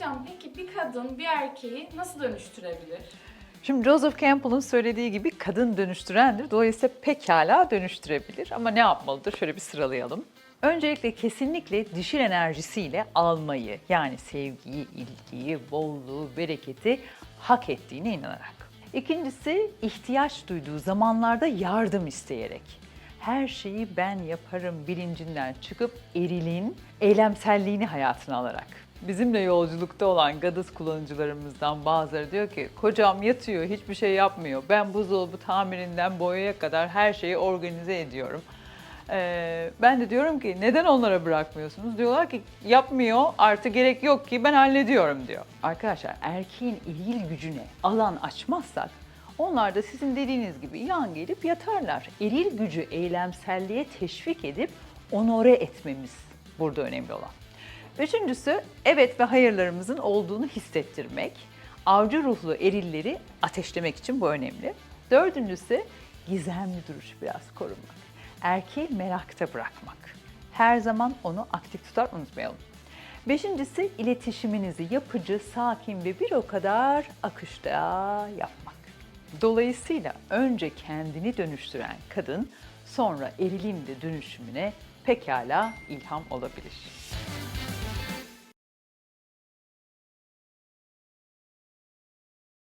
Hocam peki bir kadın bir erkeği nasıl dönüştürebilir? Şimdi Joseph Campbell'ın söylediği gibi kadın dönüştürendir. Dolayısıyla pekala dönüştürebilir. Ama ne yapmalıdır? Şöyle bir sıralayalım. Öncelikle kesinlikle dişil enerjisiyle almayı yani sevgiyi, ilgiyi, bolluğu, bereketi hak ettiğine inanarak. İkincisi ihtiyaç duyduğu zamanlarda yardım isteyerek. Her şeyi ben yaparım bilincinden çıkıp erilin, eylemselliğini hayatına alarak. Bizimle yolculukta olan Gadız kullanıcılarımızdan bazıları diyor ki kocam yatıyor hiçbir şey yapmıyor. Ben buzdolabı tamirinden boyaya kadar her şeyi organize ediyorum. Ee, ben de diyorum ki neden onlara bırakmıyorsunuz? Diyorlar ki yapmıyor artı gerek yok ki ben hallediyorum diyor. Arkadaşlar erkeğin ilgili gücüne alan açmazsak onlar da sizin dediğiniz gibi yan gelip yatarlar. Eril gücü eylemselliğe teşvik edip onore etmemiz burada önemli olan. Üçüncüsü evet ve hayırlarımızın olduğunu hissettirmek. Avcı ruhlu erilleri ateşlemek için bu önemli. Dördüncüsü gizemli duruş biraz korunmak. Erkeği merakta bırakmak. Her zaman onu aktif tutar unutmayalım. Beşincisi iletişiminizi yapıcı, sakin ve bir o kadar akışta yapmak. Dolayısıyla önce kendini dönüştüren kadın sonra erilin de dönüşümüne pekala ilham olabilir.